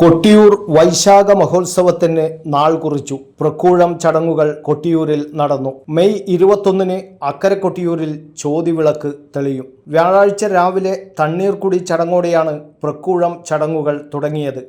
കൊട്ടിയൂർ വൈശാഖ മഹോത്സവത്തിന് നാൾ കുറിച്ചു. പ്രക്കൂഴം ചടങ്ങുകൾ കൊട്ടിയൂരിൽ നടന്നു. മെയ് ഇരുപത്തൊന്നിന് അക്കരെ കൊട്ടിയൂരിൽ ചോതിവിളക്ക് തെളിയും. വ്യാഴാഴ്ച രാവിലെ തണ്ണീർക്കുടി ചടങ്ങോടെയാണ് പ്രക്കൂഴം ചടങ്ങുകൾ തുടങ്ങിയത്.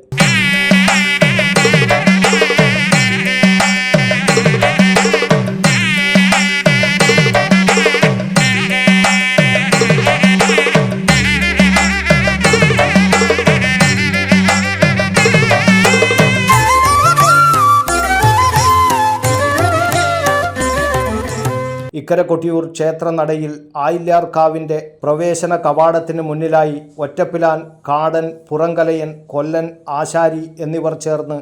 ഇക്കര കൊട്ടിയൂർ ക്ഷേത്രനടയിൽ ആയില്യാർക്കാവിന്റെ പ്രവേശന കവാടത്തിന് മുന്നിലായി ഒറ്റപ്പിലാൻ കാടൻ പുറങ്കലയൻ കൊല്ലൻ ആശാരി എന്നിവർ ചേർന്ന്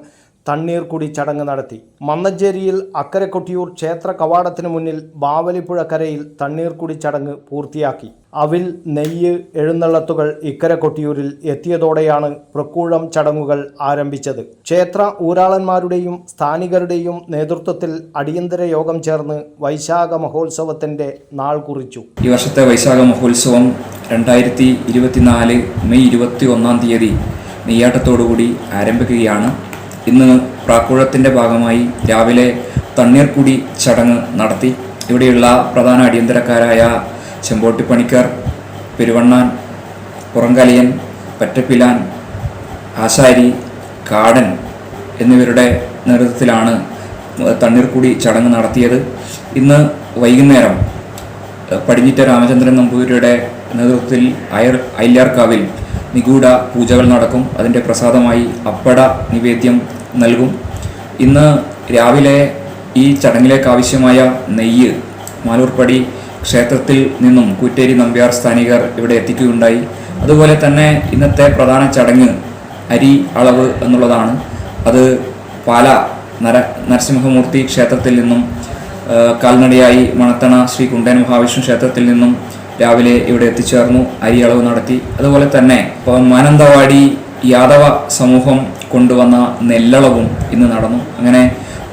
തണ്ണീർക്കുടി ചടങ്ങ് നടത്തി. മന്നഞ്ചേരിയിൽ അക്കരെ കൊട്ടിയൂർ ക്ഷേത്ര കവാടത്തിനു മുന്നിൽ ബാവലിപ്പുഴ കരയിൽ തണ്ണീർ കുടി ചടങ്ങ് പൂർത്തിയാക്കി. അവിൽ നെയ്യ് എഴുന്നള്ളത്തുകൾ ഇക്കര കൊട്ടിയൂരിൽ എത്തിയതോടെയാണ് പ്രക്കൂഴം ചടങ്ങുകൾ ആരംഭിച്ചത്. ക്ഷേത്ര ഊരാളന്മാരുടെയും സ്ഥാനികരുടെയും നേതൃത്വത്തിൽ അടിയന്തര യോഗം ചേർന്ന് വൈശാഖ മഹോത്സവത്തിന്റെ നാൾ കുറിച്ചു. ഈ വർഷത്തെ വൈശാഖ മഹോത്സവം രണ്ടായിരത്തി ഇരുപത്തിനാല് മെയ് ഇരുപത്തി ഒന്നാം തീയതി നെയ്യാട്ടത്തോടുകൂടി ആരംഭിക്കുകയാണ്. ഇന്ന് പ്രാക്കുഴത്തിന്റെ ഭാഗമായി രാവിലെ തണ്ണീർക്കുടി ചടങ്ങ് നടത്തി. ഇവിടെയുള്ള പ്രധാന അടിയന്തരക്കാരായ ചെമ്പോട്ടിപ്പണിക്കർ പെരുവണ്ണാൻ പുറങ്കലിയൻ പറ്റപ്പിലാൻ ആശാരി കാടൻ എന്നിവരുടെ നേതൃത്വത്തിലാണ് തണ്ണീർക്കുടി ചടങ്ങ് നടത്തിയത്. ഇന്ന് വൈകുന്നേരം പടിഞ്ഞിറ്റ രാമചന്ദ്രൻ നമ്പൂതിരിയുടെ നേതൃത്വത്തിൽ അയർ അയ്യാർക്കാവിൽ നിഗൂഢ പൂജകൾ നടക്കും. അതിന്റെ പ്രസാദമായി അപ്പട നിവേദ്യം നൽകും. ഇന്ന് രാവിലെ ഈ ചടങ്ങിലേക്ക് ആവശ്യമായ നെയ്യ് മാലൂർപ്പടി ക്ഷേത്രത്തിൽ നിന്നും കൂറ്റേരി നമ്പ്യാർ സ്ഥാനികർ ഇവിടെ എത്തിക്കുകയുണ്ടായി. അതുപോലെ തന്നെ ഇന്നത്തെ പ്രധാന ചടങ്ങ് അരി അളവ് എന്നുള്ളതാണ്. അത് പാല നര നരസിംഹമൂർത്തി ക്ഷേത്രത്തിൽ നിന്നും കാൽനടയായി മണത്തണ ശ്രീ കുണ്ടൻ മഹാവിഷ്ണു ക്ഷേത്രത്തിൽ നിന്നും രാവിലെ ഇവിടെ എത്തിച്ചേർന്നു അരിയളവ് നടത്തി. അതുപോലെ തന്നെ മാനന്തവാടി യാദവ സമൂഹം കൊണ്ടുവന്ന നെല്ലളവും ഇന്ന് നടന്നു. അങ്ങനെ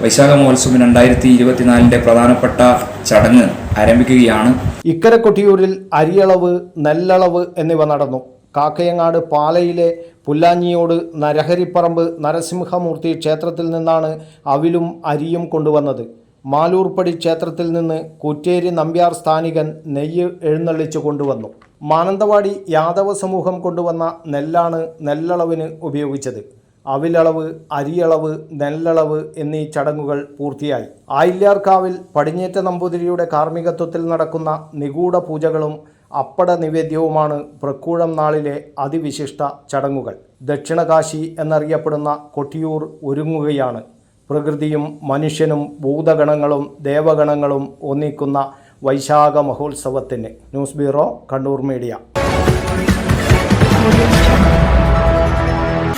വൈശാഖ മഹോത്സവം രണ്ടായിരത്തി ഇരുപത്തിനാലിന്റെ പ്രധാനപ്പെട്ട ചടങ്ങ് ആരംഭിക്കുകയാണ്. ഇക്കര കൊട്ടിയൂരിൽ അരിയളവ് നെല്ലളവ് എന്നിവ നടന്നു. കാക്കയങ്ങാട് പാലയിലെ പുല്ലാഞ്ഞിയോട് നരഹരിപ്പറമ്പ് നരസിംഹമൂർത്തി ക്ഷേത്രത്തിൽ നിന്നാണ് അവിലും അരിയും കൊണ്ടുവന്നത്. മാലൂർപ്പടി ക്ഷേത്രത്തിൽ നിന്ന് കുറ്റേരി നമ്പ്യാർ സ്ഥാനികൻ നെയ്യ് എഴുന്നള്ളിച്ചു കൊണ്ടുവന്നു. മാനന്തവാടി യാദവ സമൂഹം കൊണ്ടുവന്ന നെല്ലാണ് നെല്ലളവിന് ഉപയോഗിച്ചത്. അവിലളവ് അരിയളവ് നെല്ലളവ് എന്നീ ചടങ്ങുകൾ പൂർത്തിയായി. ആയില്യാർക്കാവിൽ പടിഞ്ഞേറ്റ നമ്പൂതിരിയുടെ കാർമ്മികത്വത്തിൽ നടക്കുന്ന നിഗൂഢ പൂജകളും അപ്പട നിവേദ്യവുമാണ് പ്രക്കൂഴം നാളിലെ അതിവിശിഷ്ട ചടങ്ങുകൾ. ദക്ഷിണകാശി എന്നറിയപ്പെടുന്ന കൊട്ടിയൂർ ഒരുങ്ങുകയാണ്. പ്രകൃതിയും മനുഷ്യനും ഭൂതഗണങ്ങളും ദേവഗണങ്ങളും ഒന്നിക്കുന്ന വൈശാഖ മഹോത്സവത്തിന്. News bureau Kannur media.